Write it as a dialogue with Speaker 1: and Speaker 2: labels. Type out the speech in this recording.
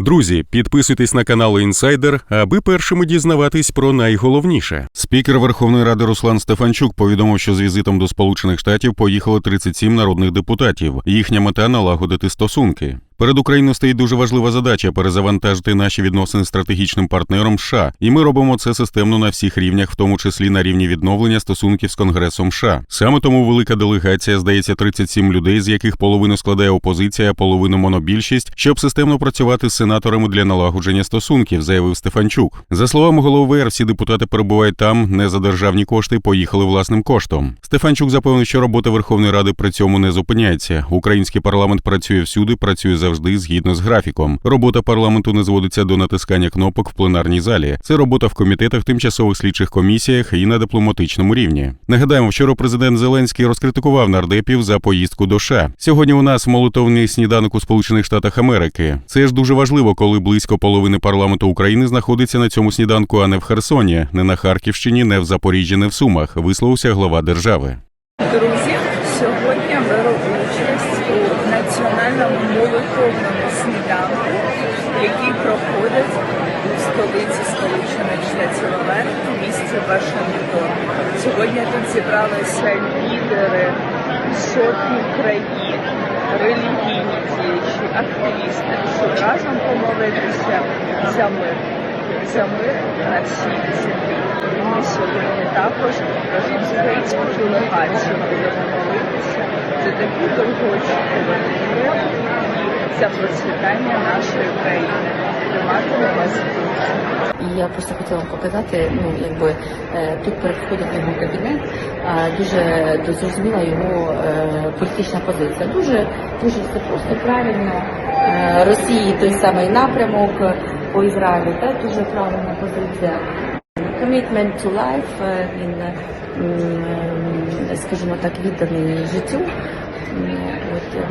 Speaker 1: Друзі, підписуйтесь на канал Інсайдер, аби першими дізнаватись про найголовніше. Спікер Верховної Ради Руслан Стефанчук повідомив, що з візитом до Сполучених Штатів поїхало 37 народних депутатів. Їхня мета налагодити стосунки. Перед Україною стоїть дуже важлива задача перезавантажити наші відносини з стратегічним партнером США, і ми робимо це системно на всіх рівнях, в тому числі на рівні відновлення стосунків з Конгресом США. Саме тому велика делегація, здається, 37 людей, з яких половину складає опозиція, а половину монобільшість, щоб системно працювати з сенаторами для налагодження стосунків, заявив Стефанчук. За словами голови всі депутати перебувають там, не за державні кошти, поїхали власним коштом. Стефанчук запевнив, що робота Верховної Ради при цьому не зупиняється. Український парламент працює всюди, працює завжди згідно з графіком. Робота парламенту не зводиться до натискання кнопок в пленарній залі. Це робота в комітетах, тимчасових слідчих комісіях і на дипломатичному рівні. Нагадаємо, вчора президент Зеленський розкритикував нардепів за поїздку до США. Сьогодні у нас молитовний сніданок у Сполучених Штатах Америки. Це ж дуже важливо, коли близько половини парламенту України знаходиться на цьому сніданку, а не в Херсоні, не на Харківщині, не в Запоріжжі, не в Сумах. Висловився глава держави.
Speaker 2: Друзі, сьогодні беру участь у національному молитовному сніданку, який проходить у столиці Сполучених Штатів Америки, місті Вашингтон. Сьогодні тут зібралися лідери сотні країн, релігійні діячі, активісти, щоб разом помолитися за мир, за мир на всій землі. Ми сьогодні також разом з українською делегацією будемо молитися за таку довгоочікувану мир за процвітання нашої країни.
Speaker 3: І я просто хотіла вам показати, ну якби е, тут перед входом його кабінет а, дуже зрозуміла його е, політична позиція. Дуже дуже все просто правильно. Е, Росії той самий напрямок по Ізраїлю, та дуже правильна позиція. Commitment to life, е, він, е, скажімо так, відданий життю. От, е,